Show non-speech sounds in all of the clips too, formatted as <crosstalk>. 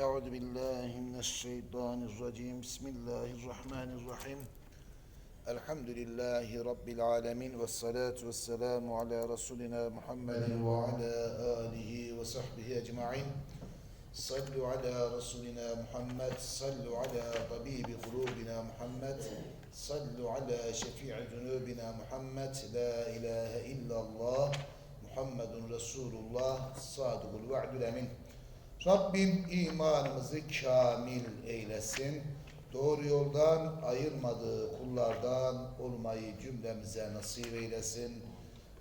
أعوذ بالله من الشيطان الرجيم بسم الله الرحمن الرحيم الحمد لله رب العالمين والصلاة والسلام على رسولنا محمد وعلى آله وصحبه أجمعين صلوا على رسولنا محمد صلوا على طبيب قلوبنا محمد صلوا على شفيع ذنوبنا محمد لا إله إلا الله محمد رسول الله صادق الوعد الأمين Rabbim imanımızı kamil eylesin. Doğru yoldan ayırmadığı kullardan olmayı cümlemize nasip eylesin.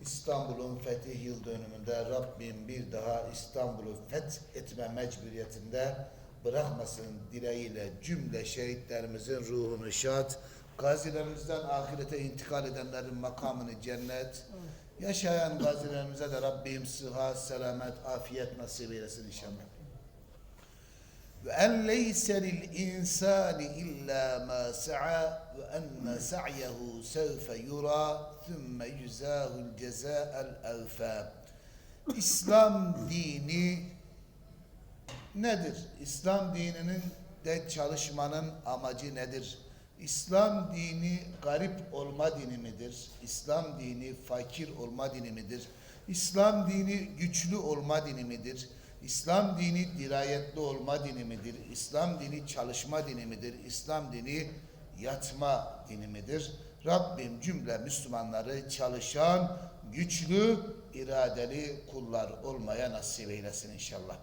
İstanbul'un fetih yıl dönümünde Rabbim bir daha İstanbul'u fethetme mecburiyetinde bırakmasın dileğiyle cümle şehitlerimizin ruhunu şad, gazilerimizden ahirete intikal edenlerin makamını cennet, yaşayan gazilerimize de Rabbim sıhhat, selamet, afiyet nasip eylesin inşallah. En leyse lil insani illa ma sa'a ve enne sa'yehu sevfe yura thumma yuzahul ceza'el evfa. İslam dini nedir? İslam dininin de çalışmanın amacı nedir? İslam dini garip olma dini midir? İslam dini fakir olma dini midir? İslam dini güçlü olma dini midir? İslam dini dirayetli olma dini midir? İslam dini çalışma dini midir? İslam dini yatma dini midir? Rabbim cümle Müslümanları çalışan, güçlü, iradeli kullar olmaya nasip eylesin inşallah.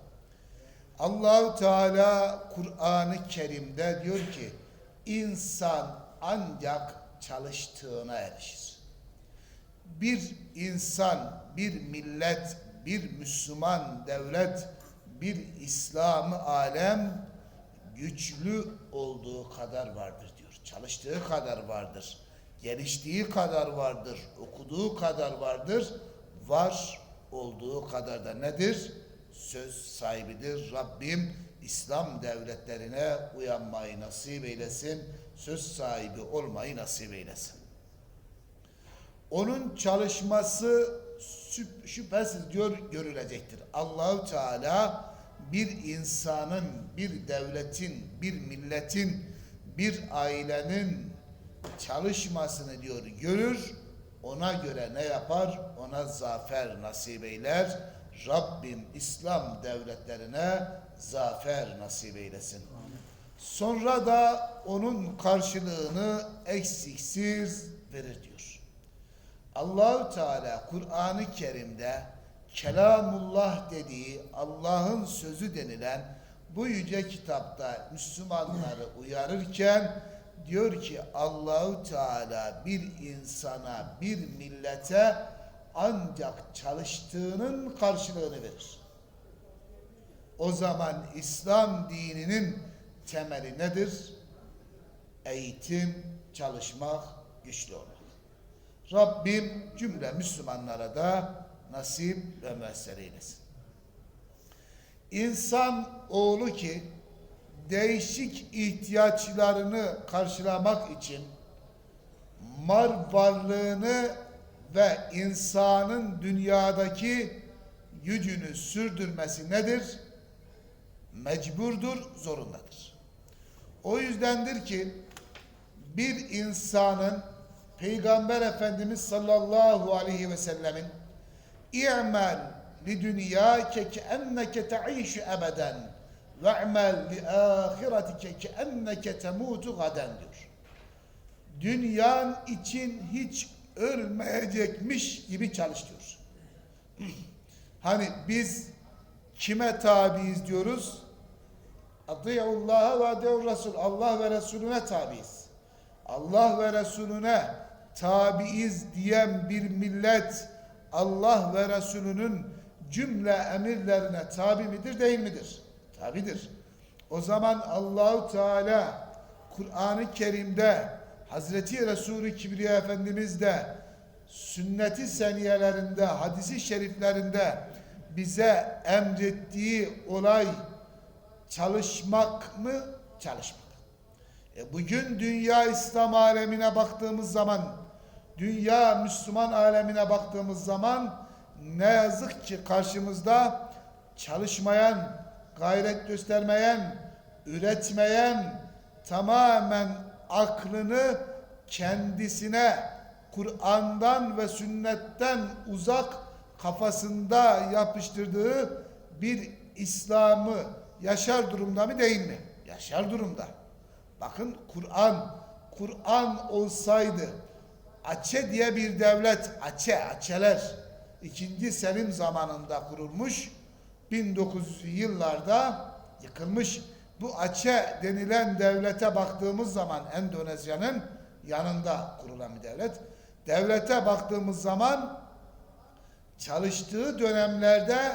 Allahu Teala Kur'an-ı Kerim'de diyor ki insan ancak çalıştığına erişir. Bir insan, bir millet, bir Müslüman devlet, bir İslam'ı alem güçlü olduğu kadar vardır diyor. Çalıştığı kadar vardır. Geliştiği kadar vardır. Okuduğu kadar vardır. Var olduğu kadar da nedir? Söz sahibidir. Rabbim İslam devletlerine uyanmayı nasip eylesin. Söz sahibi olmayı nasip eylesin. Onun çalışması şüphesiz diyor görülecektir. Allahu Teala bir insanın, bir devletin, bir milletin, bir ailenin çalışmasını diyor görür. Ona göre ne yapar? Ona zafer nasip eyler. Rabbim İslam devletlerine zafer nasip eylesin. Sonra da onun karşılığını eksiksiz verir diyor. Allahu Teala Kur'an-ı Kerim'de kelamullah dediği Allah'ın sözü denilen bu yüce kitapta Müslümanları uyarırken diyor ki Allahu Teala bir insana, bir millete ancak çalıştığının karşılığını verir. O zaman İslam dininin temeli nedir? Eğitim, çalışmak, güçlü olmak. Rabbim cümle Müslümanlara da nasip ve müessere eylesin. İnsan oğlu ki değişik ihtiyaçlarını karşılamak için mal varlığını ve insanın dünyadaki gücünü sürdürmesi nedir? Mecburdur, zorundadır. O yüzdendir ki bir insanın Peygamber Efendimiz sallallahu aleyhi ve sellemin İ'mel li dünyâke ke enneke te'işü ebeden ve'mel li âhiretike ke enneke temûtu gaden. Dünyan için hiç ölmeyecekmiş gibi çalış <clears throat> hani biz kime tabiiz diyoruz? Adıyullaha ve adiyur Resul. Allah ve Resulüne tabiiz. Allah ve Resulüne tabiiz diyen bir millet Allah ve Resulünün cümle emirlerine tabi midir değil midir? Tabidir. O zaman Allahu Teala Kur'an-ı Kerim'de Hazreti Resulü Kibriya Efendimiz de sünneti seniyelerinde, hadisi şeriflerinde bize emrettiği olay çalışmak mı? Çalışmak. E bugün dünya İslam alemine baktığımız zaman, dünya Müslüman alemine baktığımız zaman ne yazık ki karşımızda çalışmayan gayret göstermeyen, üretmeyen, tamamen aklını kendisine Kur'an'dan ve sünnetten uzak kafasında yapıştırdığı bir İslam'ı yaşar durumda mı değil mi? Yaşar durumda. Bakın Kur'an, Kur'an olsaydı Açe diye bir devlet, Açe, Açeler 2. Selim zamanında kurulmuş. 1900'lü yıllarda yıkılmış. Bu Açe denilen devlete baktığımız zaman Endonezya'nın yanında kurulan bir devlet. Devlete baktığımız zaman çalıştığı dönemlerde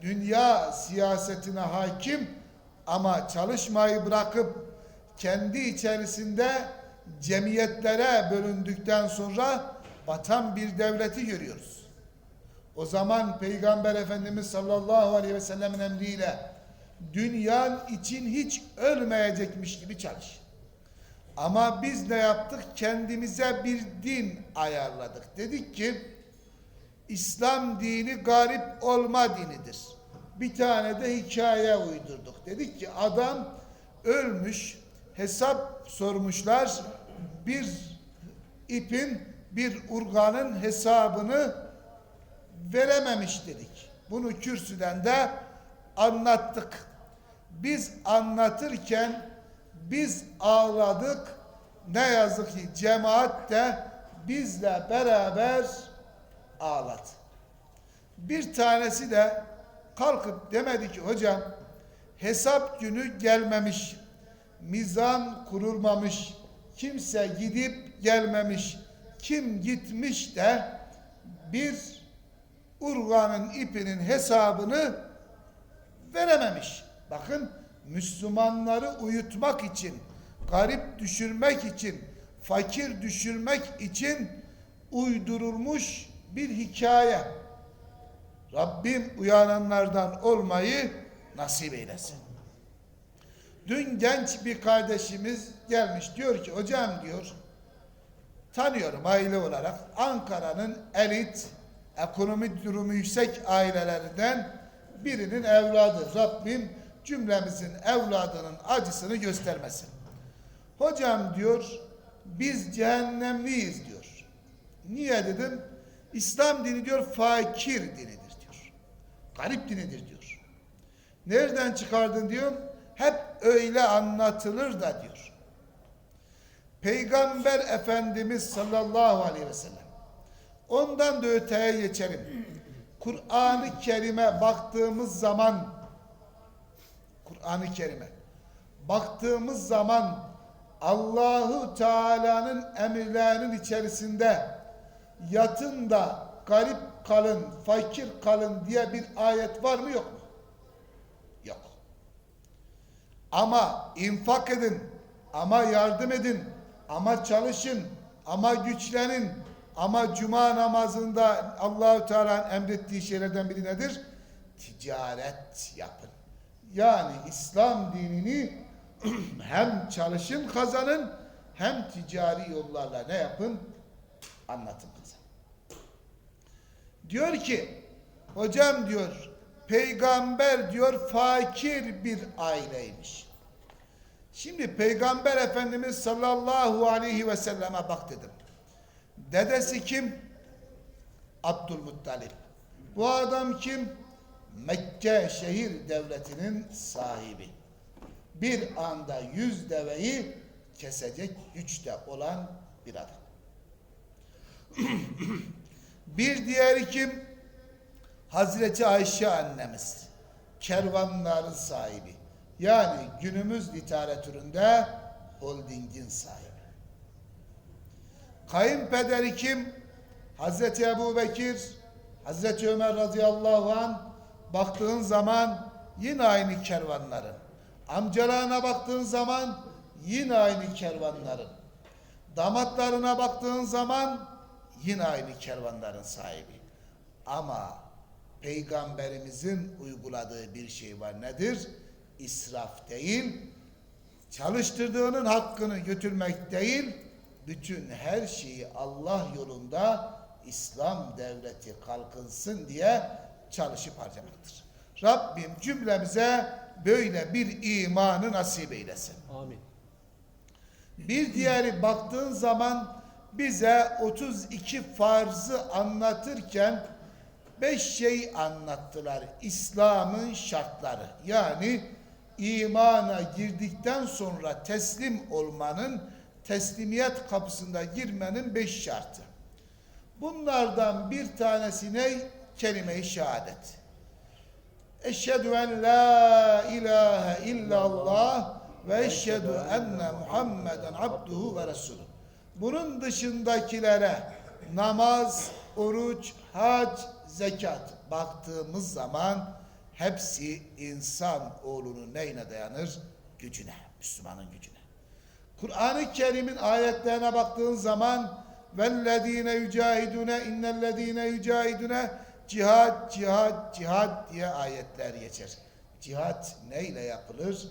dünya siyasetine hakim ama çalışmayı bırakıp kendi içerisinde cemiyetlere bölündükten sonra batan bir devleti görüyoruz. O zaman Peygamber Efendimiz sallallahu aleyhi ve sellemin emriyle dünyan için hiç ölmeyecekmiş gibi çalış. Ama biz ne yaptık? Kendimize bir din ayarladık. Dedik ki İslam dini garip olma dinidir. Bir tane de hikaye uydurduk. Dedik ki adam ölmüş, hesap sormuşlar. Bir ipin, bir urganın hesabını verememiş dedik. Bunu kürsüden de anlattık. Biz anlatırken biz ağladık. Ne yazık ki cemaat de bizle beraber ağladı. Bir tanesi de kalkıp demedi ki hocam hesap günü gelmemiş, mizan kurulmamış, kimse gidip gelmemiş, kim gitmiş de bir urganın ipinin hesabını verememiş. Bakın Müslümanları uyutmak için, garip düşürmek için, fakir düşürmek için uydurulmuş bir hikaye. Rabbim uyananlardan olmayı nasip eylesin. Dün genç bir kardeşimiz gelmiş diyor ki hocam diyor tanıyorum aile olarak Ankara'nın elit ekonomik durumu yüksek ailelerinden birinin evladı. Rabbim cümlemizin evladının acısını göstermesin. Hocam diyor biz cehennemliyiz diyor. Niye dedim? İslam dini diyor fakir dinidir diyor. Garip dinidir diyor. Nereden çıkardın diyorum? Hep öyle anlatılır da diyor. Peygamber Efendimiz sallallahu aleyhi ve sellem ondan da öteye geçelim. Kur'an-ı Kerim'e baktığımız zaman Kur'an-ı Kerim'e baktığımız zaman Allahu Teala'nın emirlerinin içerisinde yatın da garip kalın, fakir kalın diye bir ayet var mı yok mu? Yok. Ama infak edin, ama yardım edin, ama çalışın, ama güçlenin, ama cuma namazında Allahu Teala'nın emrettiği şeylerden biri nedir? Ticaret yapın. Yani İslam dinini <clears throat> hem çalışın kazanın hem ticari yollarla ne yapın? Anlatın kazanın. Diyor ki hocam diyor peygamber diyor fakir bir aileymiş. Şimdi peygamber efendimiz sallallahu aleyhi ve selleme bak dedim. Dedesi kim? Abdülmuttalip. Bu adam kim? Mekke şehir devletinin sahibi. Bir anda yüz deveyi kesecek güçte olan bir adam. <clears throat> bir diğeri kim? Hazreti Ayşe annemiz. Kervanların sahibi. Yani günümüz literatüründe holdingin sahibi. Kayınpederi kim? Hazreti Ebu Bekir, Hazreti Ömer radıyallahu an baktığın zaman yine aynı kervanların. Amcalarına baktığın zaman yine aynı kervanların. Damatlarına baktığın zaman yine aynı kervanların sahibi. Ama peygamberimizin uyguladığı bir şey var nedir? İsraf değil, çalıştırdığının hakkını götürmek değil, bütün her şeyi Allah yolunda İslam devleti kalkınsın diye çalışıp harcamaktır. Rabbim cümlemize böyle bir imanı nasip eylesin. Amin. Bir diğeri baktığın zaman bize 32 farzı anlatırken 5 şey anlattılar. İslam'ın şartları. Yani imana girdikten sonra teslim olmanın, teslimiyet kapısında girmenin 5 şartı. Bunlardan bir tanesi ne? Kelime-i şehadet. Eşhedü en la ilahe illallah ve eşhedü enne Muhammeden abduhu ve resulü. Bunun dışındakilere namaz, oruç, hac, zekat baktığımız zaman hepsi insan oğlunun neyine dayanır? Gücüne, Müslümanın gücüne. Kur'an-ı Kerim'in ayetlerine baktığın zaman vellezine yücahidune innellezine yücahidune cihad cihad cihad diye ayetler geçer. Cihad neyle yapılır?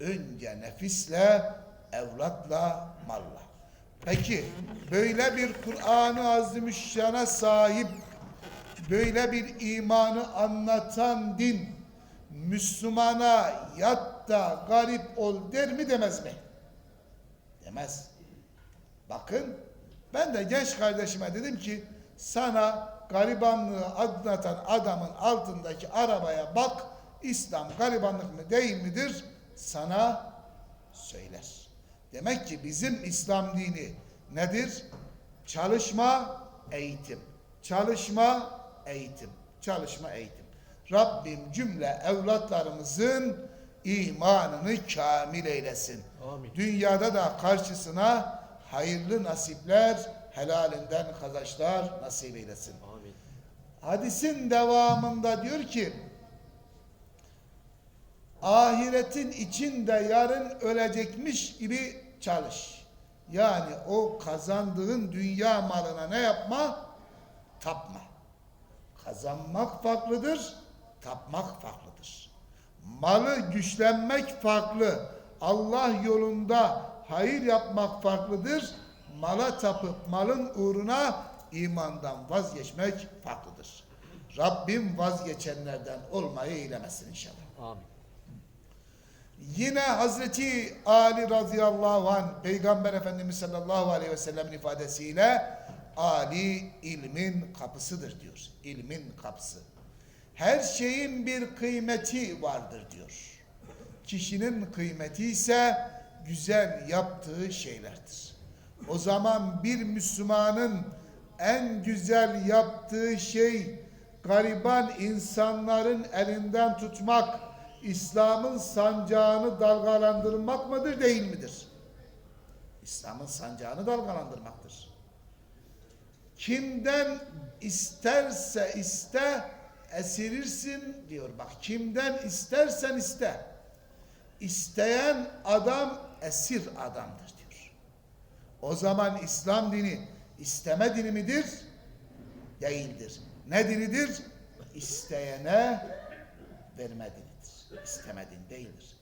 Önce nefisle, evlatla, malla. Peki böyle bir Kur'an-ı Azimüşşan'a sahip böyle bir imanı anlatan din Müslümana yat da garip ol der mi demez mi? Demez. Bakın ben de genç kardeşime dedim ki sana garibanlığı anlatan adamın altındaki arabaya bak İslam garibanlık mı değil midir sana söyler. Demek ki bizim İslam dini nedir? Çalışma, eğitim. Çalışma, eğitim. Çalışma, eğitim. Rabbim cümle evlatlarımızın imanını kamil eylesin. Amin. Dünyada da karşısına hayırlı nasipler, helalinden kazançlar nasip eylesin. Amin. Hadisin devamında diyor ki ahiretin içinde yarın ölecekmiş gibi çalış. Yani o kazandığın dünya malına ne yapma? Tapma. Kazanmak farklıdır, tapmak farklıdır. Malı güçlenmek farklı. Allah yolunda hayır yapmak farklıdır. Mala tapıp malın uğruna imandan vazgeçmek farklıdır. Rabbim vazgeçenlerden olmayı eylemesin inşallah. Amin. Yine Hazreti Ali radıyallahu anh Peygamber Efendimiz sallallahu aleyhi ve sellem'in ifadesiyle Ali ilmin kapısıdır diyor. İlmin kapısı. Her şeyin bir kıymeti vardır diyor. Kişinin kıymeti ise güzel yaptığı şeylerdir. O zaman bir Müslümanın en güzel yaptığı şey gariban insanların elinden tutmak, İslam'ın sancağını dalgalandırmak mıdır değil midir? İslam'ın sancağını dalgalandırmaktır. Kimden isterse iste esirirsin diyor. Bak kimden istersen iste. İsteyen adam esir adamdır diyor. O zaman İslam dini isteme dini midir? Değildir. Ne dinidir? İsteyene verme dinidir. İsteme dini değildir.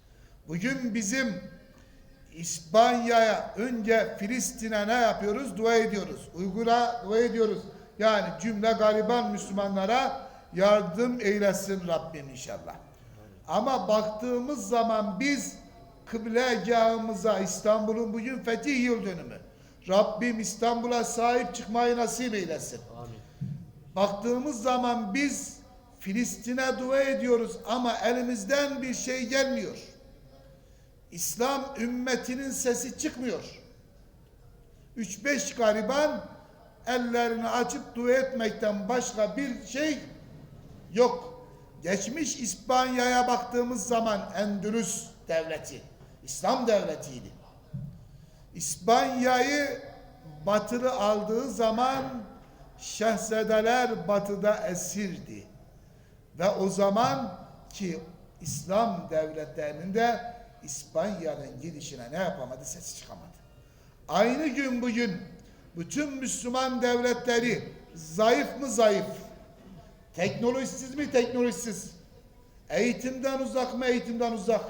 Bugün bizim İspanya'ya önce Filistin'e ne yapıyoruz? Dua ediyoruz. Uygur'a dua ediyoruz. Yani cümle gariban Müslümanlara yardım eylesin Rabbim inşallah. Ama baktığımız zaman biz kıblegahımıza İstanbul'un bugün fetih yıl dönümü. Rabbim İstanbul'a sahip çıkmayı nasip eylesin. Amin. Baktığımız zaman biz Filistin'e dua ediyoruz ama elimizden bir şey gelmiyor. İslam ümmetinin sesi çıkmıyor. 3-5 gariban ellerini açıp dua etmekten başka bir şey yok. Geçmiş İspanya'ya baktığımız zaman Endülüs devleti, İslam devletiydi. İspanya'yı batılı aldığı zaman şehzadeler batıda esirdi. Ve o zaman ki İslam devletlerinin de İspanya'nın gidişine ne yapamadı? Sesi çıkamadı. Aynı gün bugün bütün Müslüman devletleri zayıf mı zayıf? Teknolojisiz mi teknolojisiz? Eğitimden uzak mı eğitimden uzak?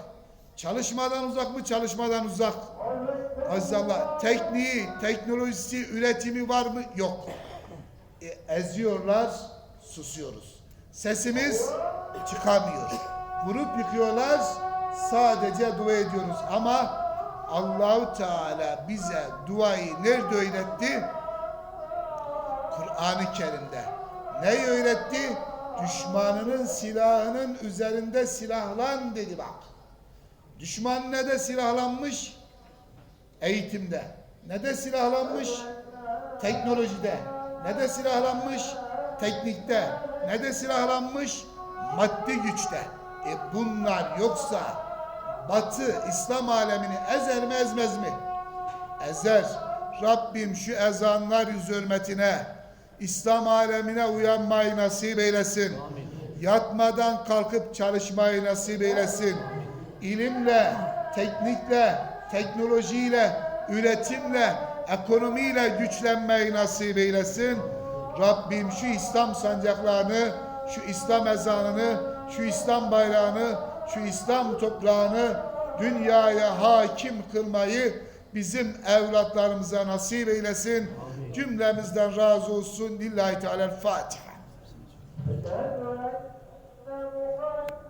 Çalışmadan uzak mı çalışmadan uzak? Aziz tekniği, teknolojisi, üretimi var mı? Yok. E, eziyorlar, susuyoruz. Sesimiz çıkamıyor. Vurup yıkıyorlar, sadece dua ediyoruz ama Allahu Teala bize duayı nerede öğretti? Kur'an-ı Kerim'de. Ne öğretti? Düşmanının silahının üzerinde silahlan dedi bak. Düşman ne de silahlanmış? Eğitimde. Ne de silahlanmış? Teknolojide. Ne de silahlanmış? Teknikte. Ne de silahlanmış? Maddi güçte. E bunlar yoksa Batı İslam alemini ezer mi ezmez mi? Ezer. Rabbim şu ezanlar yüz hürmetine İslam alemine uyanmayı nasip eylesin. Yatmadan kalkıp çalışmayı nasip eylesin. İlimle, teknikle, teknolojiyle, üretimle, ekonomiyle güçlenmeyi nasip eylesin. Rabbim şu İslam sancaklarını, şu İslam ezanını, şu İslam bayrağını, şu İslam toprağını dünyaya hakim kılmayı bizim evlatlarımıza nasip eylesin. Amin. Cümlemizden razı olsun. Lillahi Teala Fatiha.